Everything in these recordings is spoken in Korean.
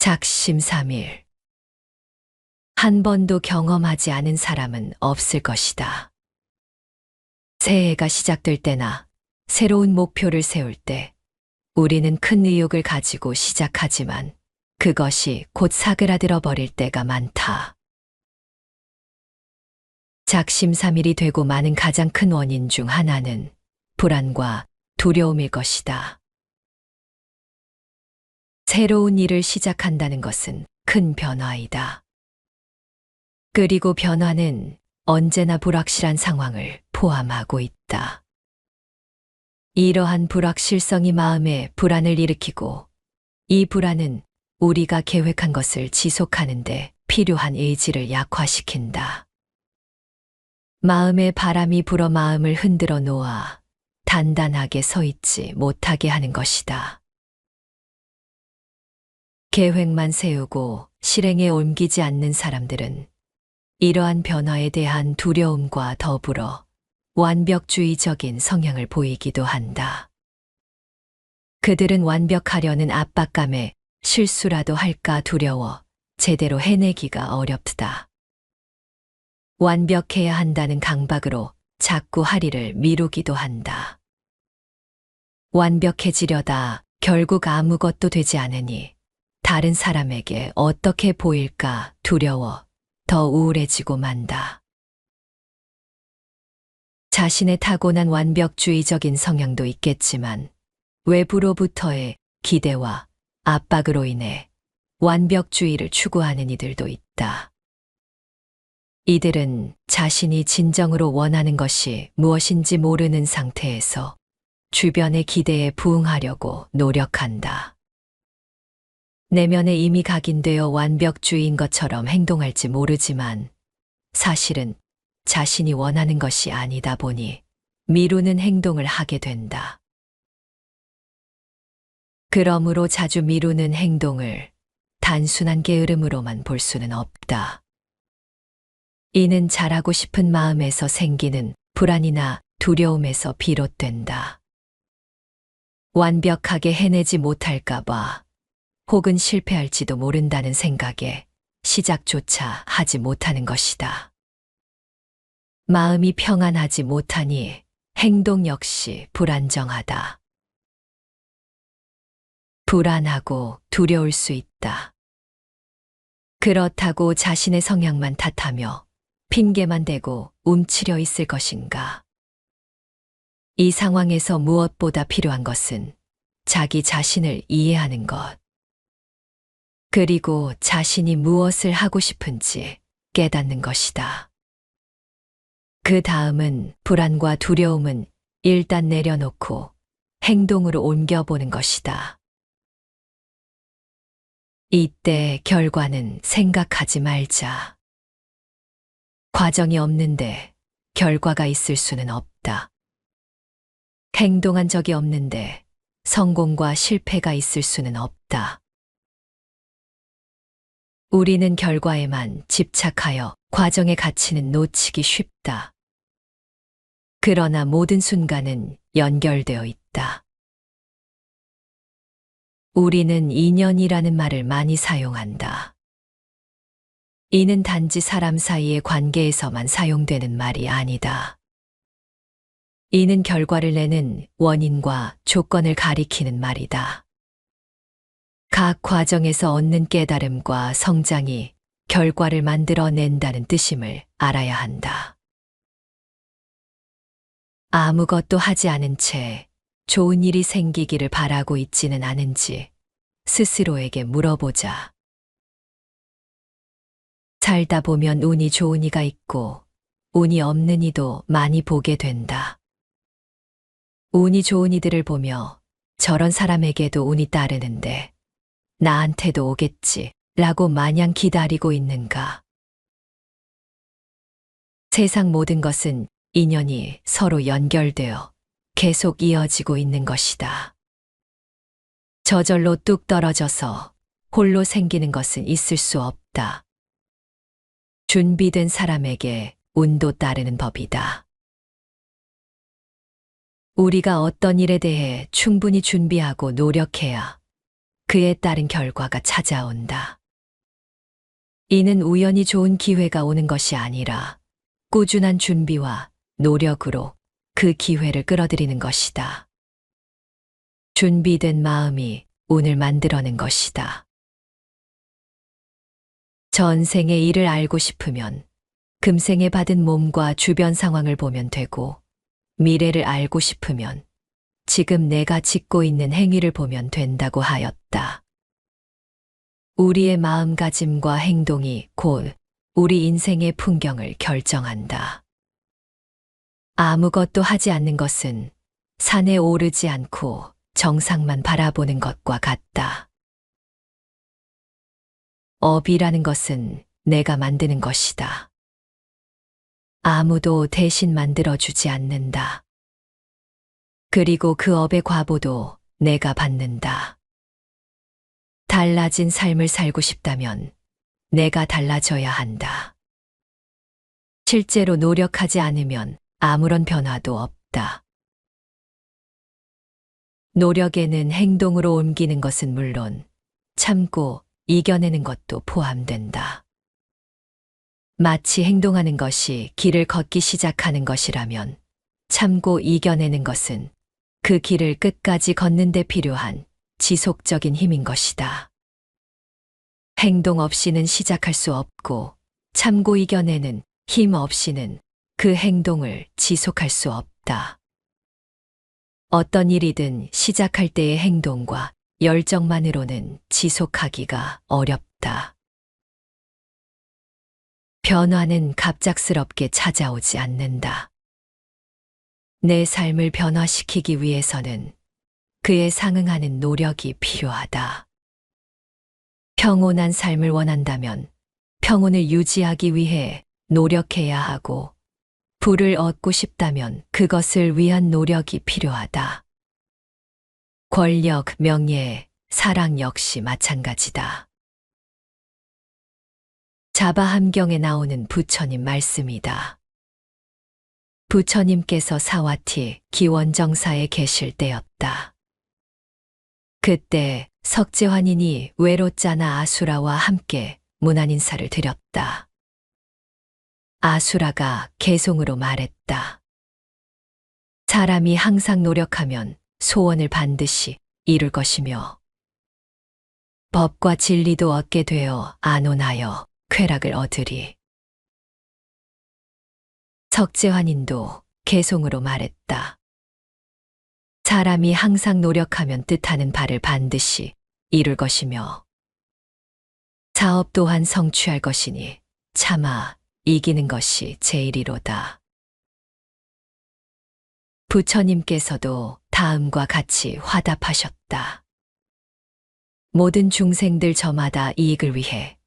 작심삼일. 한 번도 경험하지 않은 사람은 없을 것이다. 새해가 시작될 때나 새로운 목표를 세울 때 우리는 큰 의욕을 가지고 시작하지만 그것이 곧 사그라들어 버릴 때가 많다. 작심삼일이 되고 많은 가장 큰 원인 중 하나는 불안과 두려움일 것이다. 새로운 일을 시작한다는 것은 큰 변화이다. 그리고 변화는 언제나 불확실한 상황을 포함하고 있다. 이러한 불확실성이 마음에 불안을 일으키고 이 불안은 우리가 계획한 것을 지속하는데 필요한 의지를 약화시킨다. 마음의 바람이 불어 마음을 흔들어 놓아 단단하게 서 있지 못하게 하는 것이다. 계획만 세우고 실행에 옮기지 않는 사람들은 이러한 변화에 대한 두려움과 더불어 완벽주의적인 성향을 보이기도 한다. 그들은 완벽하려는 압박감에 실수라도 할까 두려워 제대로 해내기가 어렵다. 완벽해야 한다는 강박으로 자꾸 하리를 미루기도 한다. 완벽해지려다 결국 아무것도 되지 않으니 다른 사람에게 어떻게 보일까 두려워 더 우울해지고 만다. 자신의 타고난 완벽주의적인 성향도 있겠지만 외부로부터의 기대와 압박으로 인해 완벽주의를 추구하는 이들도 있다. 이들은 자신이 진정으로 원하는 것이 무엇인지 모르는 상태에서 주변의 기대에 부응하려고 노력한다. 내면에 이미 각인되어 완벽주의인 것처럼 행동할지 모르지만 사실은 자신이 원하는 것이 아니다 보니 미루는 행동을 하게 된다. 그러므로 자주 미루는 행동을 단순한 게으름으로만 볼 수는 없다. 이는 잘하고 싶은 마음에서 생기는 불안이나 두려움에서 비롯된다. 완벽하게 해내지 못할까봐 혹은 실패할지도 모른다는 생각에 시작조차 하지 못하는 것이다. 마음이 평안하지 못하니 행동 역시 불안정하다. 불안하고 두려울 수 있다. 그렇다고 자신의 성향만 탓하며 핑계만 대고 움츠려 있을 것인가? 이 상황에서 무엇보다 필요한 것은 자기 자신을 이해하는 것. 그리고 자신이 무엇을 하고 싶은지 깨닫는 것이다. 그 다음은 불안과 두려움은 일단 내려놓고 행동으로 옮겨보는 것이다. 이때 결과는 생각하지 말자. 과정이 없는데 결과가 있을 수는 없다. 행동한 적이 없는데 성공과 실패가 있을 수는 없다. 우리는 결과에만 집착하여 과정의 가치는 놓치기 쉽다. 그러나 모든 순간은 연결되어 있다. 우리는 인연이라는 말을 많이 사용한다. 이는 단지 사람 사이의 관계에서만 사용되는 말이 아니다. 이는 결과를 내는 원인과 조건을 가리키는 말이다. 각 과정에서 얻는 깨달음과 성장이 결과를 만들어낸다는 뜻임을 알아야 한다. 아무것도 하지 않은 채 좋은 일이 생기기를 바라고 있지는 않은지 스스로에게 물어보자. 살다 보면 운이 좋은 이가 있고 운이 없는 이도 많이 보게 된다. 운이 좋은 이들을 보며 저런 사람에게도 운이 따르는데 나한테도 오겠지 라고 마냥 기다리고 있는가. 세상 모든 것은 인연이 서로 연결되어 계속 이어지고 있는 것이다. 저절로 뚝 떨어져서 홀로 생기는 것은 있을 수 없다. 준비된 사람에게 운도 따르는 법이다. 우리가 어떤 일에 대해 충분히 준비하고 노력해야 그에 따른 결과가 찾아온다. 이는 우연히 좋은 기회가 오는 것이 아니라 꾸준한 준비와 노력으로 그 기회를 끌어들이는 것이다. 준비된 마음이 운을 만들어낸 것이다. 전생의 일을 알고 싶으면 금생에 받은 몸과 주변 상황을 보면 되고 미래를 알고 싶으면 지금 내가 짓고 있는 행위를 보면 된다고 하였다. 우리의 마음가짐과 행동이 곧 우리 인생의 풍경을 결정한다. 아무것도 하지 않는 것은 산에 오르지 않고 정상만 바라보는 것과 같다. 업이라는 것은 내가 만드는 것이다. 아무도 대신 만들어주지 않는다. 그리고 그 업의 과보도 내가 받는다. 달라진 삶을 살고 싶다면 내가 달라져야 한다. 실제로 노력하지 않으면 아무런 변화도 없다. 노력에는 행동으로 옮기는 것은 물론 참고 이겨내는 것도 포함된다. 마치 행동하는 것이 길을 걷기 시작하는 것이라면 참고 이겨내는 것은 그 길을 끝까지 걷는 데 필요한 지속적인 힘인 것이다. 행동 없이는 시작할 수 없고 참고 이겨내는 힘 없이는 그 행동을 지속할 수 없다. 어떤 일이든 시작할 때의 행동과 열정만으로는 지속하기가 어렵다. 변화는 갑작스럽게 찾아오지 않는다. 내 삶을 변화시키기 위해서는 그에 상응하는 노력이 필요하다. 평온한 삶을 원한다면 평온을 유지하기 위해 노력해야 하고 부를 얻고 싶다면 그것을 위한 노력이 필요하다. 권력, 명예, 사랑 역시 마찬가지다. 자바함경에 나오는 부처님 말씀이다. 부처님께서 사와티 기원정사에 계실 때였다. 그때 석재환인이 외로짜나 아수라와 함께 문안인사를 드렸다. 아수라가 개송으로 말했다. 사람이 항상 노력하면 소원을 반드시 이룰 것이며 법과 진리도 얻게 되어 안온하여 쾌락을 얻으리. 석재환인도 개송으로 말했다. 사람이 항상 노력하면 뜻하는 바를 반드시 이룰 것이며 사업 또한 성취할 것이니 차마 이기는 것이 제일이로다. 부처님께서도 다음과 같이 화답하셨다. 모든 중생들 저마다 이익을 위해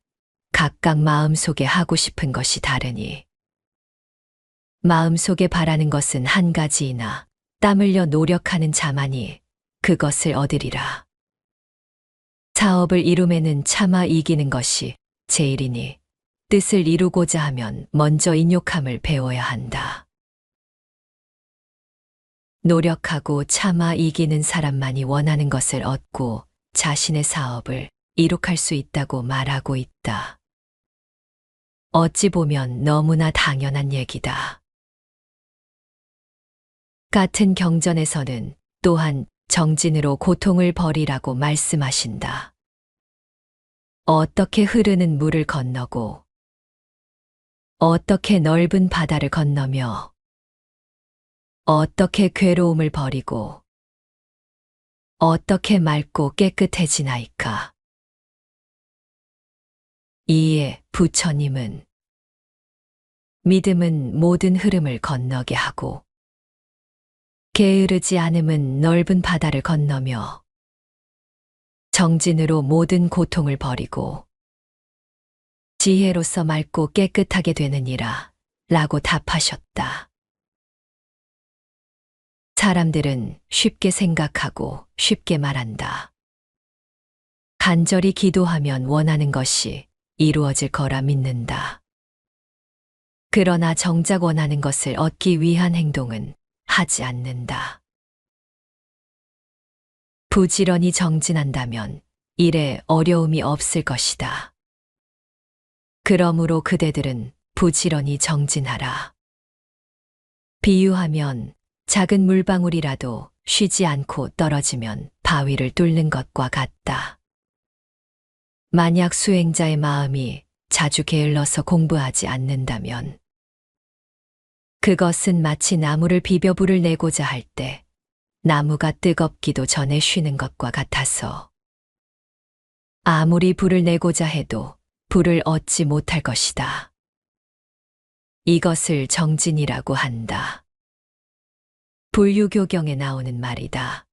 각각 마음속에 하고 싶은 것이 다르니 마음속에 바라는 것은 한 가지이나 땀 흘려 노력하는 자만이 그것을 얻으리라. 사업을 이룸에는 차마 이기는 것이 제일이니 뜻을 이루고자 하면 먼저 인욕함을 배워야 한다. 노력하고 참아 이기는 사람만이 원하는 것을 얻고 자신의 사업을 이룩할 수 있다고 말하고 있다. 어찌 보면 너무나 당연한 얘기다. 같은 경전에서는 또한 정진으로 고통을 버리라고 말씀하신다. 어떻게 흐르는 물을 건너고 어떻게 넓은 바다를 건너며 어떻게 괴로움을 버리고 어떻게 맑고 깨끗해지나이까. 이에 부처님은 믿음은 모든 흐름을 건너게 하고 게으르지 않음은 넓은 바다를 건너며 정진으로 모든 고통을 버리고 지혜로서 맑고 깨끗하게 되느니라 라고 답하셨다. 사람들은 쉽게 생각하고 쉽게 말한다. 간절히 기도하면 원하는 것이 이루어질 거라 믿는다. 그러나 정작 원하는 것을 얻기 위한 행동은 하지 않는다. 부지런히 정진한다면 일에 어려움이 없을 것이다. 그러므로 그대들은 부지런히 정진하라. 비유하면 작은 물방울이라도 쉬지 않고 떨어지면 바위를 뚫는 것과 같다. 만약 수행자의 마음이 자주 게을러서 공부하지 않는다면 그것은 마치 나무를 비벼 불을 내고자 할 때 나무가 뜨겁기도 전에 쉬는 것과 같아서 아무리 불을 내고자 해도 불을 얻지 못할 것이다. 이것을 정진이라고 한다. 불유교경에 나오는 말이다.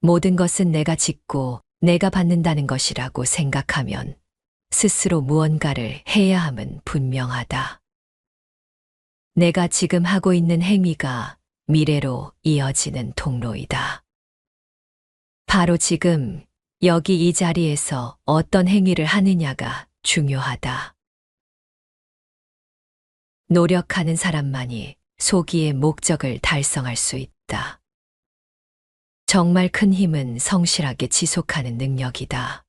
모든 것은 내가 짓고 내가 받는다는 것이라고 생각하면 스스로 무언가를 해야 함은 분명하다. 내가 지금 하고 있는 행위가 미래로 이어지는 통로이다. 바로 지금 여기 이 자리에서 어떤 행위를 하느냐가 중요하다. 노력하는 사람만이 소기의 목적을 달성할 수 있다. 정말 큰 힘은 성실하게 지속하는 능력이다.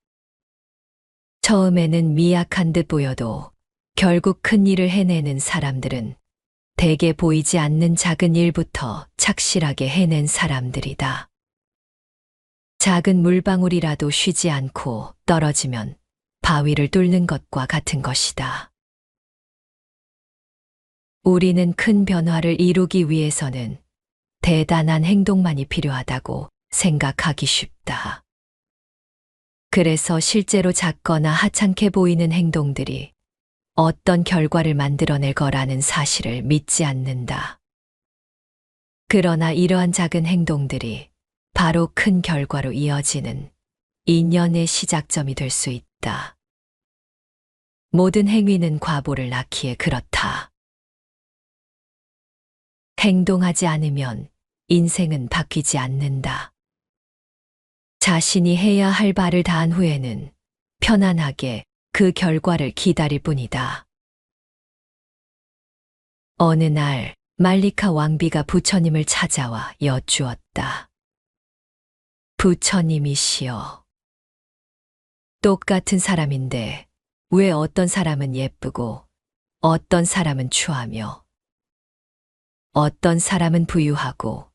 처음에는 미약한 듯 보여도 결국 큰 일을 해내는 사람들은 대개 보이지 않는 작은 일부터 착실하게 해낸 사람들이다. 작은 물방울이라도 쉬지 않고 떨어지면 바위를 뚫는 것과 같은 것이다. 우리는 큰 변화를 이루기 위해서는 대단한 행동만이 필요하다고 생각하기 쉽다. 그래서 실제로 작거나 하찮게 보이는 행동들이 어떤 결과를 만들어낼 거라는 사실을 믿지 않는다. 그러나 이러한 작은 행동들이 바로 큰 결과로 이어지는 인연의 시작점이 될 수 있다. 모든 행위는 과보를 낳기에 그렇다. 행동하지 않으면 인생은 바뀌지 않는다. 자신이 해야 할 바를 다한 후에는 편안하게 그 결과를 기다릴 뿐이다. 어느 날 말리카 왕비가 부처님을 찾아와 여쭈었다. 부처님이시여. 똑같은 사람인데 왜 어떤 사람은 예쁘고 어떤 사람은 추하며 어떤 사람은 부유하고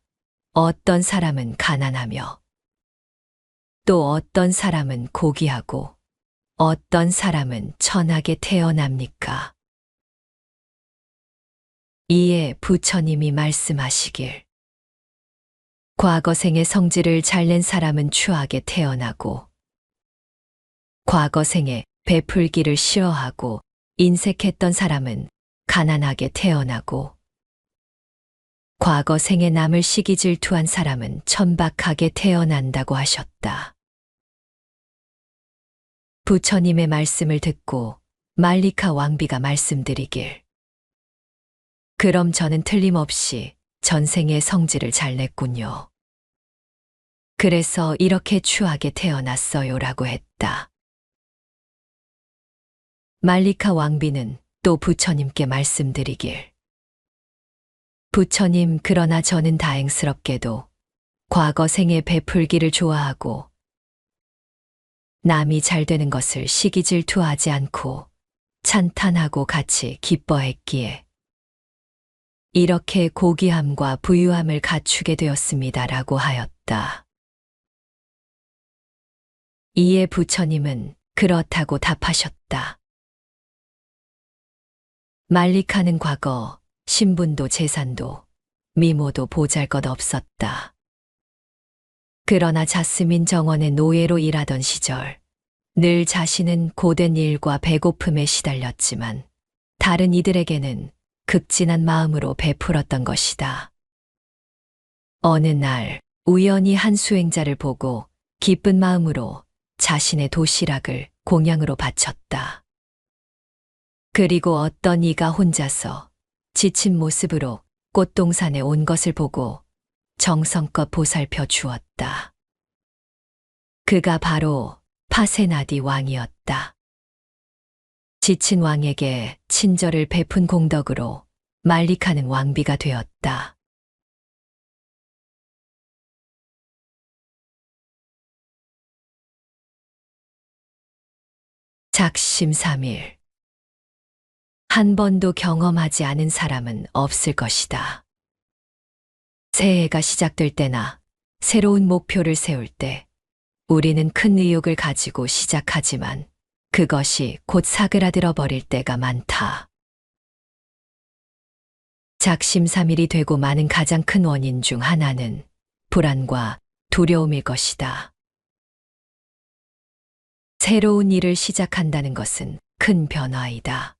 어떤 사람은 가난하며 또 어떤 사람은 고귀하고 어떤 사람은 천하게 태어납니까? 이에 부처님이 말씀하시길 과거 생의 성질을 잘 낸 사람은 추하게 태어나고 과거 생에 베풀기를 싫어하고 인색했던 사람은 가난하게 태어나고 과거 생에 남을 시기 질투한 사람은 천박하게 태어난다고 하셨다. 부처님의 말씀을 듣고 말리카 왕비가 말씀드리길. 그럼 저는 틀림없이 전생의 성질을 잘 냈군요. 그래서 이렇게 추하게 태어났어요라고 했다. 말리카 왕비는 또 부처님께 말씀드리길. 부처님, 그러나 저는 다행스럽게도 과거 생에 베풀기를 좋아하고 남이 잘 되는 것을 시기 질투하지 않고 찬탄하고 같이 기뻐했기에 이렇게 고귀함과 부유함을 갖추게 되었습니다라고 하였다. 이에 부처님은 그렇다고 답하셨다. 말리카는 과거 신분도 재산도 미모도 보잘 것 없었다. 그러나 자스민 정원의 노예로 일하던 시절 늘 자신은 고된 일과 배고픔에 시달렸지만 다른 이들에게는 극진한 마음으로 베풀었던 것이다. 어느 날 우연히 한 수행자를 보고 기쁜 마음으로 자신의 도시락을 공양으로 바쳤다. 그리고 어떤 이가 혼자서 지친 모습으로 꽃동산에 온 것을 보고 정성껏 보살펴 주었다. 그가 바로 파세나디 왕이었다. 지친 왕에게 친절을 베푼 공덕으로 말리카는 왕비가 되었다. 작심 3일 한 번도 경험하지 않은 사람은 없을 것이다. 새해가 시작될 때나 새로운 목표를 세울 때 우리는 큰 의욕을 가지고 시작하지만 그것이 곧 사그라들어 버릴 때가 많다. 작심삼일이 되고 많은 가장 큰 원인 중 하나는 불안과 두려움일 것이다. 새로운 일을 시작한다는 것은 큰 변화이다.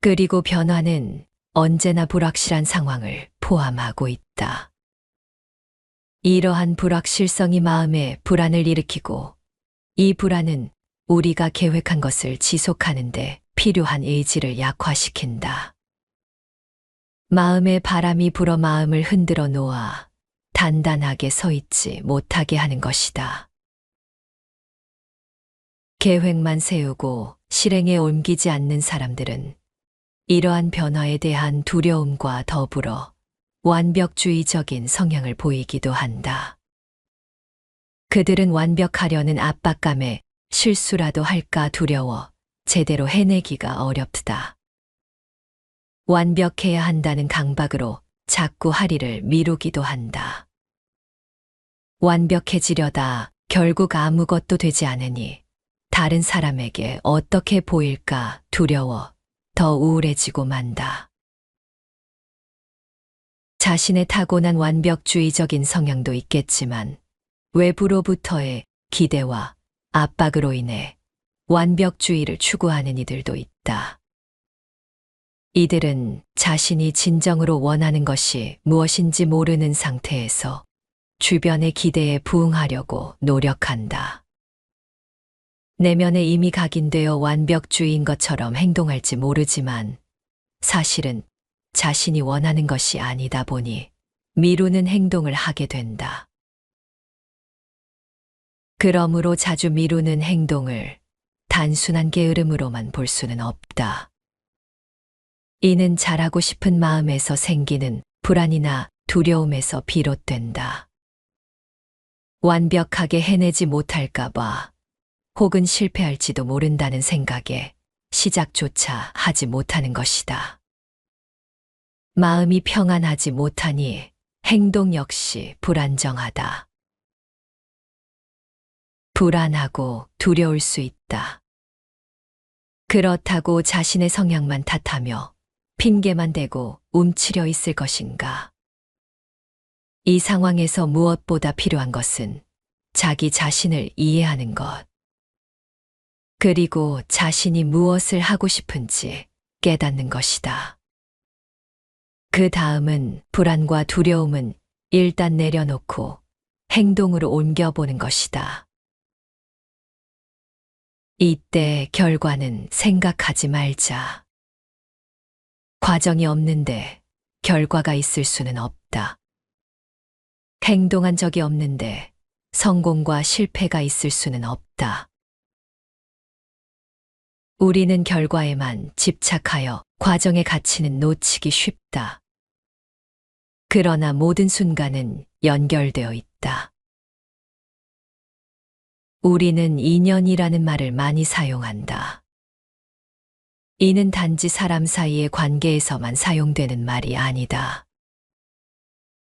그리고 변화는 언제나 불확실한 상황을 포함하고 있다. 이러한 불확실성이 마음에 불안을 일으키고 이 불안은 우리가 계획한 것을 지속하는데 필요한 의지를 약화시킨다. 마음의 바람이 불어 마음을 흔들어 놓아 단단하게 서 있지 못하게 하는 것이다. 계획만 세우고 실행에 옮기지 않는 사람들은 이러한 변화에 대한 두려움과 더불어 완벽주의적인 성향을 보이기도 한다. 그들은 완벽하려는 압박감에 실수라도 할까 두려워 제대로 해내기가 어렵다. 완벽해야 한다는 강박으로 자꾸 하리를 미루기도 한다. 완벽해지려다 결국 아무것도 되지 않으니 다른 사람에게 어떻게 보일까 두려워 더 우울해지고 만다. 자신의 타고난 완벽주의적인 성향도 있겠지만 외부로부터의 기대와 압박으로 인해 완벽주의를 추구하는 이들도 있다. 이들은 자신이 진정으로 원하는 것이 무엇인지 모르는 상태에서 주변의 기대에 부응하려고 노력한다. 내면에 이미 각인되어 완벽주의인 것처럼 행동할지 모르지만 사실은 자신이 원하는 것이 아니다 보니 미루는 행동을 하게 된다. 그러므로 자주 미루는 행동을 단순한 게으름으로만 볼 수는 없다. 이는 잘하고 싶은 마음에서 생기는 불안이나 두려움에서 비롯된다. 완벽하게 해내지 못할까봐 혹은 실패할지도 모른다는 생각에 시작조차 하지 못하는 것이다. 마음이 평안하지 못하니 행동 역시 불안정하다. 불안하고 두려울 수 있다. 그렇다고 자신의 성향만 탓하며 핑계만 대고 움츠려 있을 것인가? 이 상황에서 무엇보다 필요한 것은 자기 자신을 이해하는 것. 그리고 자신이 무엇을 하고 싶은지 깨닫는 것이다. 그 다음은 불안과 두려움은 일단 내려놓고 행동으로 옮겨보는 것이다. 이때 결과는 생각하지 말자. 과정이 없는데 결과가 있을 수는 없다. 행동한 적이 없는데 성공과 실패가 있을 수는 없다. 우리는 결과에만 집착하여 과정의 가치는 놓치기 쉽다. 그러나 모든 순간은 연결되어 있다. 우리는 인연이라는 말을 많이 사용한다. 이는 단지 사람 사이의 관계에서만 사용되는 말이 아니다.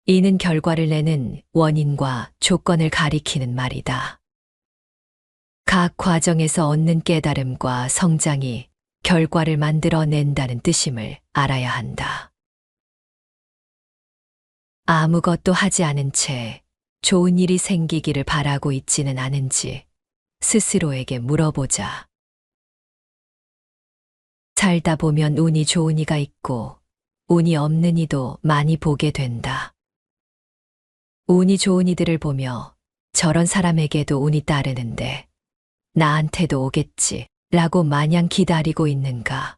이는 결과를 내는 원인과 조건을 가리키는 말이다. 각 과정에서 얻는 깨달음과 성장이 결과를 만들어낸다는 뜻임을 알아야 한다. 아무것도 하지 않은 채 좋은 일이 생기기를 바라고 있지는 않은지 스스로에게 물어보자. 살다 보면 운이 좋은 이가 있고 운이 없는 이도 많이 보게 된다. 운이 좋은 이들을 보며 저런 사람에게도 운이 따르는데 나한테도 오겠지 라고 마냥 기다리고 있는가.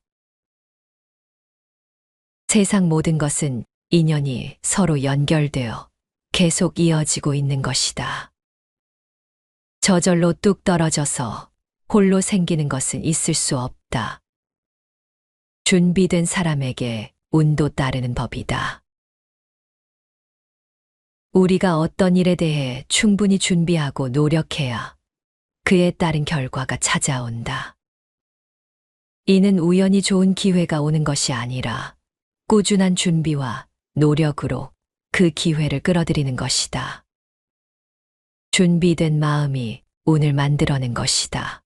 세상 모든 것은 인연이 서로 연결되어 계속 이어지고 있는 것이다. 저절로 뚝 떨어져서 홀로 생기는 것은 있을 수 없다. 준비된 사람에게 운도 따르는 법이다. 우리가 어떤 일에 대해 충분히 준비하고 노력해야 그에 따른 결과가 찾아온다. 이는 우연히 좋은 기회가 오는 것이 아니라 꾸준한 준비와 노력으로 그 기회를 끌어들이는 것이다. 준비된 마음이 운을 만들어낸 것이다.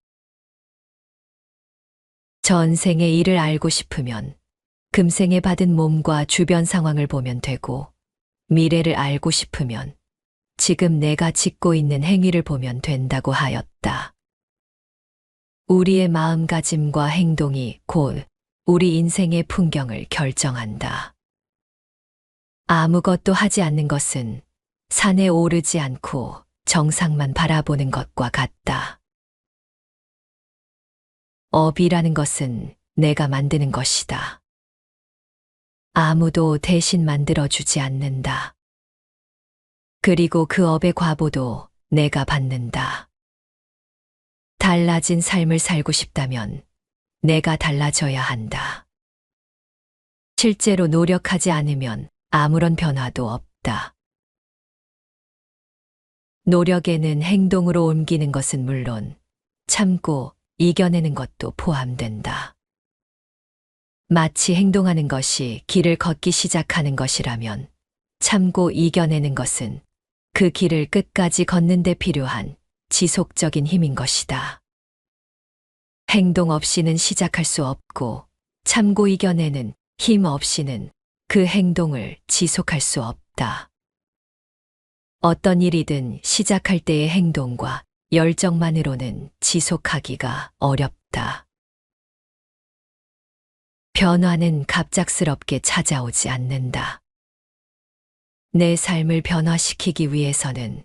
전생의 일을 알고 싶으면 금생에 받은 몸과 주변 상황을 보면 되고 미래를 알고 싶으면 지금 내가 짓고 있는 행위를 보면 된다고 하였다. 우리의 마음가짐과 행동이 곧 우리 인생의 풍경을 결정한다. 아무것도 하지 않는 것은 산에 오르지 않고 정상만 바라보는 것과 같다. 업이라는 것은 내가 만드는 것이다. 아무도 대신 만들어주지 않는다. 그리고 그 업의 과보도 내가 받는다. 달라진 삶을 살고 싶다면 내가 달라져야 한다. 실제로 노력하지 않으면 아무런 변화도 없다. 노력에는 행동으로 옮기는 것은 물론 참고 이겨내는 것도 포함된다. 마치 행동하는 것이 길을 걷기 시작하는 것이라면 참고 이겨내는 것은 그 길을 끝까지 걷는 데 필요한 지속적인 힘인 것이다. 행동 없이는 시작할 수 없고 참고 이겨내는 힘 없이는 그 행동을 지속할 수 없다. 어떤 일이든 시작할 때의 행동과 열정만으로는 지속하기가 어렵다. 변화는 갑작스럽게 찾아오지 않는다. 내 삶을 변화시키기 위해서는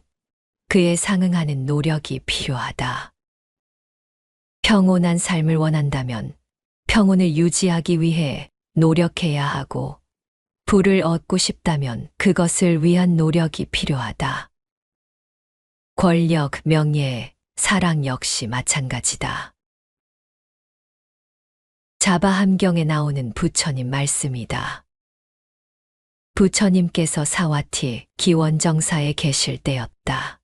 그에 상응하는 노력이 필요하다. 평온한 삶을 원한다면 평온을 유지하기 위해 노력해야 하고 부를 얻고 싶다면 그것을 위한 노력이 필요하다. 권력, 명예, 사랑 역시 마찬가지다. 자바함경에 나오는 부처님 말씀이다. 부처님께서 사와티 기원정사에 계실 때였다.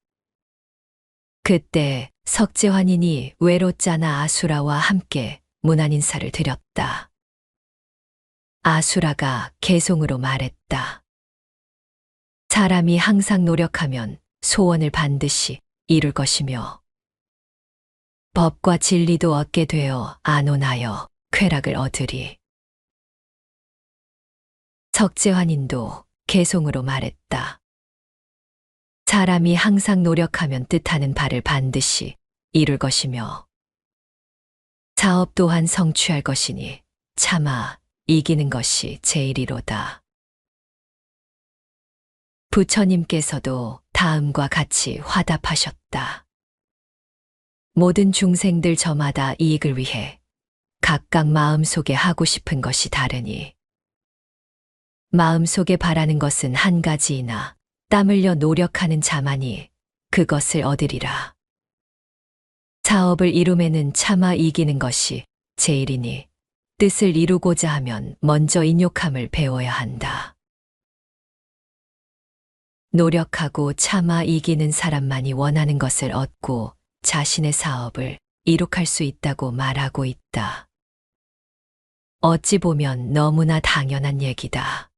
그때 석재환인이 외로짜나 아수라와 함께 문안 인사를 드렸다. 아수라가 개송으로 말했다. 사람이 항상 노력하면 소원을 반드시 이룰 것이며 법과 진리도 얻게 되어 안온하여 쾌락을 얻으리. 석재환인도 개송으로 말했다. 사람이 항상 노력하면 뜻하는 바를 반드시 이룰 것이며 사업 또한 성취할 것이니 차마 이기는 것이 제일이로다. 부처님께서도 다음과 같이 화답하셨다. 모든 중생들 저마다 이익을 위해 각각 마음속에 하고 싶은 것이 다르니 마음속에 바라는 것은 한 가지이나 땀 흘려 노력하는 자만이 그것을 얻으리라. 사업을 이룸에는 차마 이기는 것이 제일이니 뜻을 이루고자 하면 먼저 인욕함을 배워야 한다. 노력하고 참아 이기는 사람만이 원하는 것을 얻고 자신의 사업을 이룩할 수 있다고 말하고 있다. 어찌 보면 너무나 당연한 얘기다.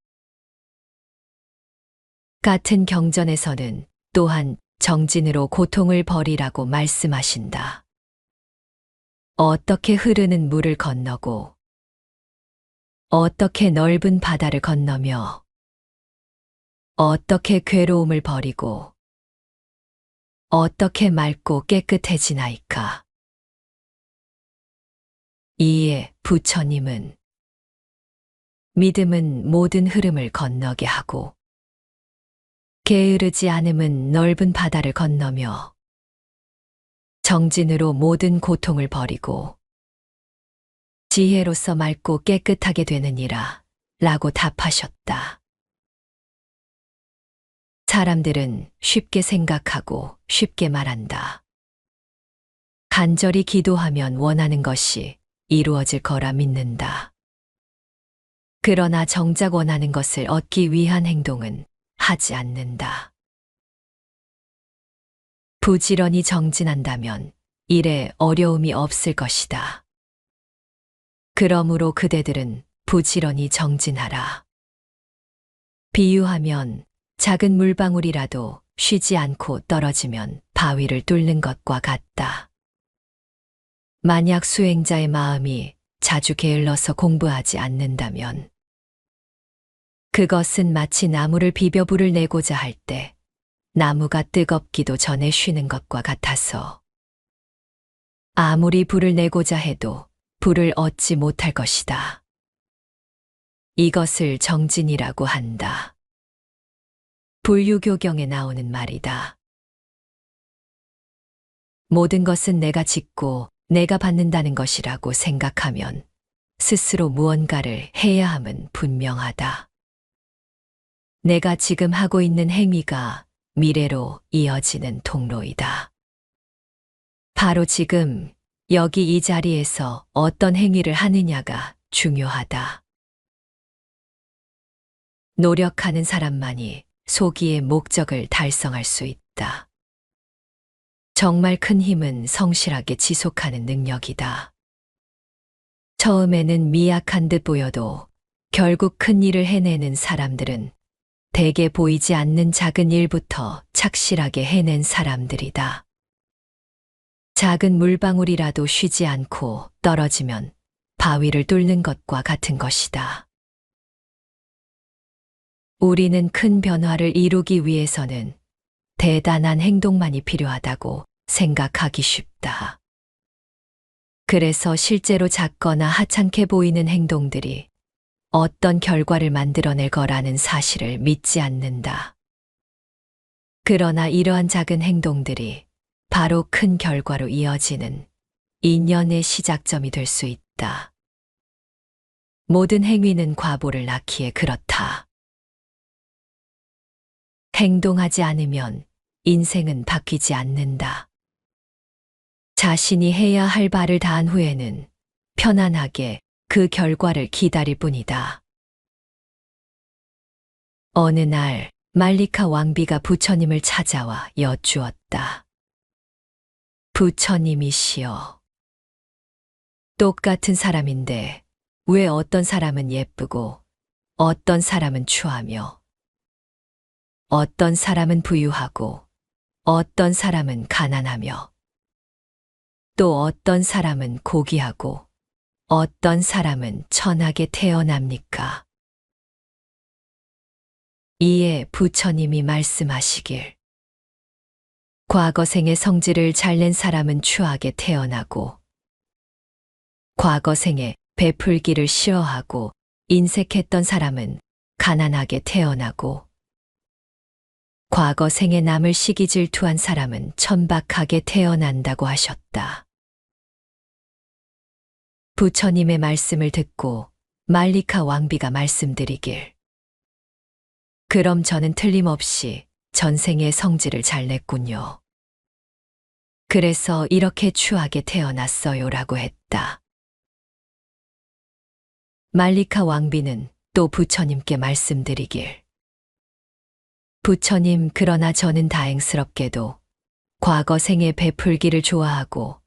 같은 경전에서는 또한 정진으로 고통을 버리라고 말씀하신다. 어떻게 흐르는 물을 건너고 어떻게 넓은 바다를 건너며 어떻게 괴로움을 버리고 어떻게 맑고 깨끗해지나이까. 이에 부처님은 믿음은 모든 흐름을 건너게 하고 게으르지 않음은 넓은 바다를 건너며 정진으로 모든 고통을 버리고 지혜로서 맑고 깨끗하게 되느니라 라고 답하셨다. 사람들은 쉽게 생각하고 쉽게 말한다. 간절히 기도하면 원하는 것이 이루어질 거라 믿는다. 그러나 정작 원하는 것을 얻기 위한 행동은 하지 않는다. 부지런히 정진한다면 일에 어려움이 없을 것이다. 그러므로 그대들은 부지런히 정진하라. 비유하면 작은 물방울이라도 쉬지 않고 떨어지면 바위를 뚫는 것과 같다. 만약 수행자의 마음이 자주 게을러서 공부하지 않는다면 그것은 마치 나무를 비벼 불을 내고자 할 때 나무가 뜨겁기도 전에 쉬는 것과 같아서 아무리 불을 내고자 해도 불을 얻지 못할 것이다. 이것을 정진이라고 한다. 불유교경에 나오는 말이다. 모든 것은 내가 짓고 내가 받는다는 것이라고 생각하면 스스로 무언가를 해야 함은 분명하다. 내가 지금 하고 있는 행위가 미래로 이어지는 통로이다. 바로 지금 여기 이 자리에서 어떤 행위를 하느냐가 중요하다. 노력하는 사람만이 소기의 목적을 달성할 수 있다. 정말 큰 힘은 성실하게 지속하는 능력이다. 처음에는 미약한 듯 보여도 결국 큰 일을 해내는 사람들은 대개 보이지 않는 작은 일부터 착실하게 해낸 사람들이다. 작은 물방울이라도 쉬지 않고 떨어지면 바위를 뚫는 것과 같은 것이다. 우리는 큰 변화를 이루기 위해서는 대단한 행동만이 필요하다고 생각하기 쉽다. 그래서 실제로 작거나 하찮게 보이는 행동들이 어떤 결과를 만들어낼 거라는 사실을 믿지 않는다. 그러나 이러한 작은 행동들이 바로 큰 결과로 이어지는 인연의 시작점이 될 수 있다. 모든 행위는 과보를 낳기에 그렇다. 행동하지 않으면 인생은 바뀌지 않는다. 자신이 해야 할 바를 다한 후에는 편안하게 그 결과를 기다릴 뿐이다. 어느 날 말리카 왕비가 부처님을 찾아와 여쭈었다. 부처님이시여. 똑같은 사람인데 왜 어떤 사람은 예쁘고 어떤 사람은 추하며 어떤 사람은 부유하고 어떤 사람은 가난하며 또 어떤 사람은 고귀하고 어떤 사람은 천하게 태어납니까? 이에 부처님이 말씀하시길 과거 생의 성질을 잘 낸 사람은 추하게 태어나고 과거 생에 베풀기를 싫어하고 인색했던 사람은 가난하게 태어나고 과거 생에 남을 시기 질투한 사람은 천박하게 태어난다고 하셨다. 부처님의 말씀을 듣고 말리카 왕비가 말씀드리길. 그럼 저는 틀림없이 전생의 성질을 잘 냈군요. 그래서 이렇게 추하게 태어났어요라고 했다. 말리카 왕비는 또 부처님께 말씀드리길. 부처님, 그러나 저는 다행스럽게도 과거 생에 베풀기를 좋아하고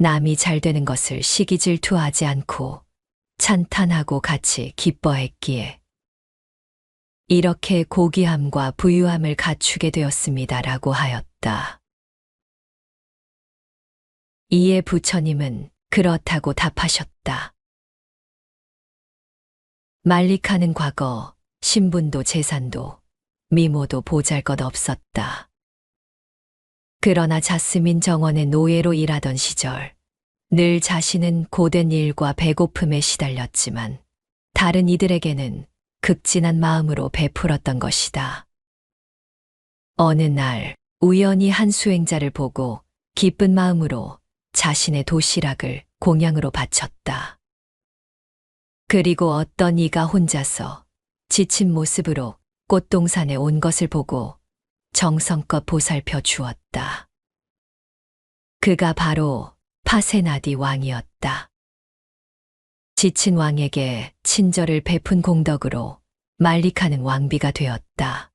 남이 잘 되는 것을 시기 질투하지 않고 찬탄하고 같이 기뻐했기에 이렇게 고귀함과 부유함을 갖추게 되었습니다 라고 하였다. 이에 부처님은 그렇다고 답하셨다. 말리카는 과거 신분도 재산도 미모도 보잘 것 없었다. 그러나 자스민 정원의 노예로 일하던 시절 늘 자신은 고된 일과 배고픔에 시달렸지만 다른 이들에게는 극진한 마음으로 베풀었던 것이다. 어느 날 우연히 한 수행자를 보고 기쁜 마음으로 자신의 도시락을 공양으로 바쳤다. 그리고 어떤 이가 혼자서 지친 모습으로 꽃동산에 온 것을 보고 정성껏 보살펴 주었다. 그가 바로 파세나디 왕이었다. 지친 왕에게 친절을 베푼 공덕으로 말리카는 왕비가 되었다.